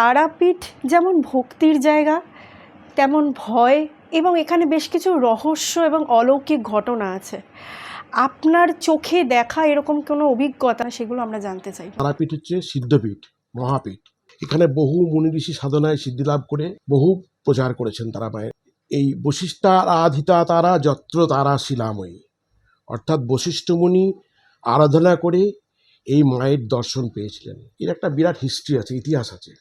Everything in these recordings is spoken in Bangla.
তারাপীঠ যেমন ভক্তির জায়গা, তেমন ভয় এবং এখানে বেশ কিছু রহস্য এবং অলৌকিক ঘটনা আছে। আপনার চোখে দেখা এরকম কোনো অভিজ্ঞতা সেগুলো আমরা জানতে চাই তারাপীঠ হচ্ছে সিদ্ধপীঠ, মহাপীঠ। এখানে বহু মুনি ঋষি সাধনায় সিদ্ধি লাভ করে বহু প্রচার করেছেন তারা মায়ের এই বশিষ্ঠার আধিতা তারা যত্র তারা শিলাময়ী। অর্থাৎ বশিষ্ঠ মুনি আরাধনা করে এই মায়ের দর্শন পেয়েছিলেন। এর একটা বিরাট হিস্ট্রি আছে, ইতিহাস আছে।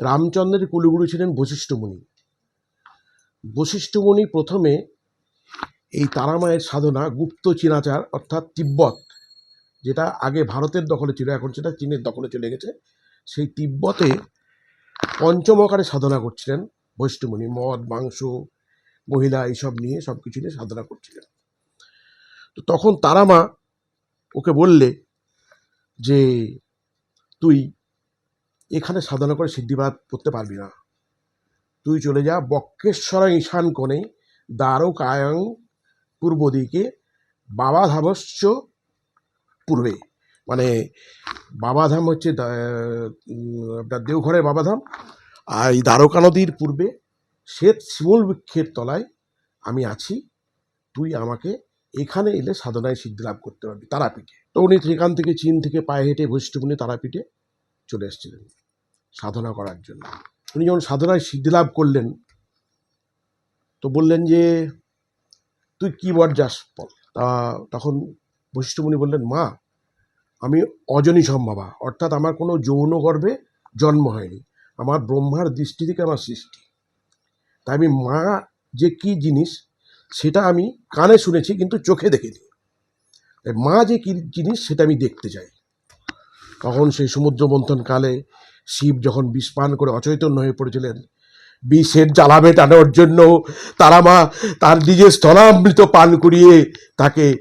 রামচন্দ্রের কুলগুরু ছিলেন বশিষ্ঠমণি। বশিষ্ঠমণি প্রথমে এই তারামায়ের সাধনা গুপ্ত চীনাচার অর্থাৎ তিব্বত, যেটা আগে ভারতের দখলে ছিল, এখন সেটা চীনের দখলে চলে গেছে। সেই তিব্বতে পঞ্চম আকারে সাধনা করছিলেন বৈষ্ণমণি মদ, মাংস, মহিলা এইসব নিয়ে সব কিছু নিয়ে সাধনা করছিলেন। তো তখন তারামা ওকে বললে যে, তুই এখানে সাধনা করে সিদ্ধিবাদ করতে পারবি না। তুই চলে যা বক্রেশ্বর ঈশান কোণে, দ্বারকায়ং পূর্ব দিকে বাবাধাবস্য পূর্বে। মানে বাবাধাম হচ্ছে আপনার দেওঘরের বাবাধাম। আর এই দ্বারকা নদীর পূর্বে শ্বেত শিমুল বৃক্ষের তলায় আমি আছি। তুই আমাকে এখানে এলে সাধনায় সিদ্ধি লাভ করতে পারবি। তারাপীঠে। তো উনি সেখান থেকে চীন থেকে পায়ে হেঁটে বৈষ্ণবনী তারাপীঠে চলে এসেছিলেন। সাধনা করার জন্য। উনি যখন সাধনায় সিদ্ধি লাভ করলেন, তো বললেন যে, তুই কি বর যাস বল। তা তখন বৈশিষ্ট্যমণি বললেন, মা, আমি অজনী সম্ভাবা অর্থাৎ আমার কোনো যৌন গর্ভে জন্ম হয়নি। আমার ব্রহ্মার দৃষ্টি থেকে আমার সৃষ্টি। তাই আমি মা যে কি জিনিস, সেটা আমি কানে শুনেছি, কিন্তু চোখে দেখিনি। মা যে কি জিনিস, সেটা আমি দেখতে চাই। তখন সেই সমুদ্র মন্থন কালে শিব যখন বিষ পান করে অচৈতন্য হয়ে পড়েছিলেন, বিষের জ্বালা মেটানোর জন্য তারা মা তার নিজের স্থলামৃত পান করিয়ে তাকে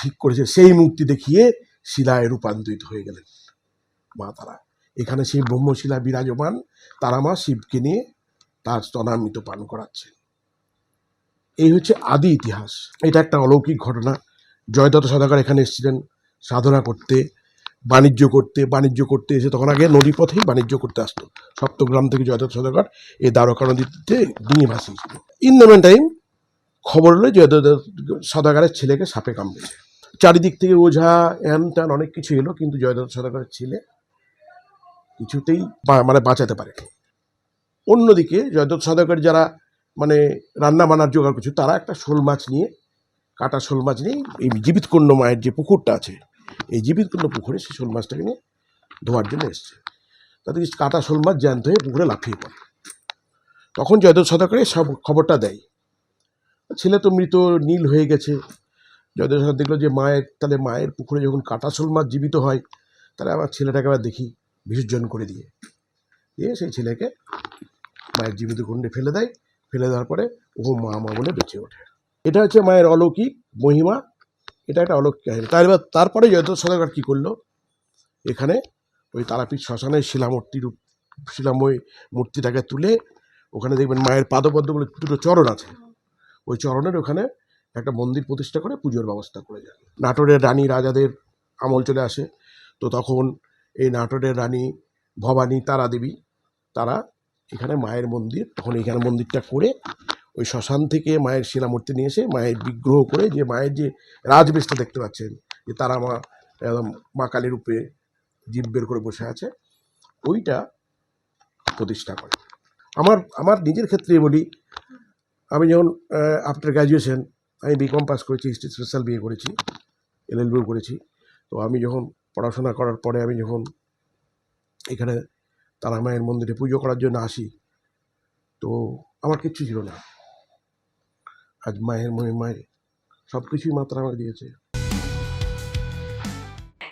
ঠিক করেছে। সেই মুক্তি দেখিয়ে শিলায় রূপান্তরিত হয়ে গেলেন মা তারা। এখানে সেই ব্রহ্মশিলা বিরাজমান, তারা মা শিবকে নিয়ে তার স্তনামৃত পান করাচ্ছেন। এই হচ্ছে আদি ইতিহাস। এটা একটা অলৌকিক ঘটনা। জয়দত্ত সদাগর এখানে এসেছিলেন সাধনা করতে। বাণিজ্য করতে বাণিজ্য করতে এসে তখন আগে নদী পথেই বাণিজ্য করতে আসতো। সপ্তগ্রাম থেকে জয়দত্ত সদাগর এই দ্বারকা নদীতে ডিঙি ভাসিয়েছিল ইন দ্য মেন টাইম খবর হলো জয়দত্ত সদাগরের ছেলেকে সাপে কামড়েছে। চারিদিক থেকে ওঝা এন ট্যান অনেক কিছু এলো, কিন্তু জয়দত্ত সদাগরের ছেলে কিছুতেই মানে বাঁচাতে পারে অন্যদিকে জয়দত্ত সদাগর যারা মানে রান্না বান্নার জোগাড় করছে, তারা একটা শোল মাছ নিয়ে, কাটা শোল মাছ নিয়ে, এই জীবিতকুণ্ড মায়ের যে পুকুরটা আছে এই জীবিত জীবিতকুণ্ড পুকুরে সেই শোল মাছটাকে নিয়ে ধোয়ার জন্য এসছে। তাদের কাটা শোল মাছ জ্যান্ত হয়ে পুকুরে লাফিয়ে পড়ে। তখন জয়দেব সদাগরে সব খবরটা দেয়। ছেলে তো মৃত, নীল হয়ে গেছে। জয়দেব সদাগর দেখল যে মায়ের, তাহলে মায়ের পুকুরে যখন কাটা শোল মাছ জীবিত হয়, তাহলে আমার ছেলেটাকে আবার দেখি, বিসর্জন করে দিয়ে। দিয়ে সেই ছেলেকে মায়ের জীবিত কুণ্ডে ফেলে দেয়। ফেলে দেওয়ার পরে ও মা মা বলে বেঁচে ওঠে। এটা হচ্ছে মায়ের অলৌকিক মহিমা। এটা একটা অলৌকিক কাহিনী। তার এবার, তারপরে জয়দেব সদাগর কী করল? এখানে ওই তারাপীঠ শ্মশানে শিলামূর্তি রূপ, শিলাময় মূর্তিটাকে তুলে ওখানে দেখবেন মায়ের পাদপদ্মগুলো দুটো চরণ আছে। ওই চরণের ওখানে একটা মন্দির প্রতিষ্ঠা করে পুজোর ব্যবস্থা করে যায় নাটোরের রানী রাজাদের আমল চলে আসে। তো তখন এই নাটোরের রানী ভবানী তারা দেবী তারা এখানে মায়ের মন্দির, তখন এখানে মন্দিরটা করে ওই শ্মশান থেকে মায়ের শিলামূর্তি নিয়ে এসে মায়ের বিগ্রহ করে যে মায়ের যে রাজবেশটা দেখতে পাচ্ছেন, যে তারা মা, একদম মা কালীর রূপে জীব বের করে বসে আছে, ওইটা প্রতিষ্ঠা করে। আমার আমার নিজের ক্ষেত্রে বলি, আমি যখন আফটার গ্র্যাজুয়েশন আমি বিকম পাস করেছি হিস্ট্রি স্পেশাল বিয়ে করেছি এলএলবিও করেছি, তো আমি যখন পড়াশোনা করার পরে আমি যখন এখানে তারা মায়ের মন্দিরে পুজো করার জন্য আসি, তো আমার কিচ্ছু ছিল না। আজ মায়ের মহিমায় সব কিছুই মাত্রা আমাকে দিয়েছে।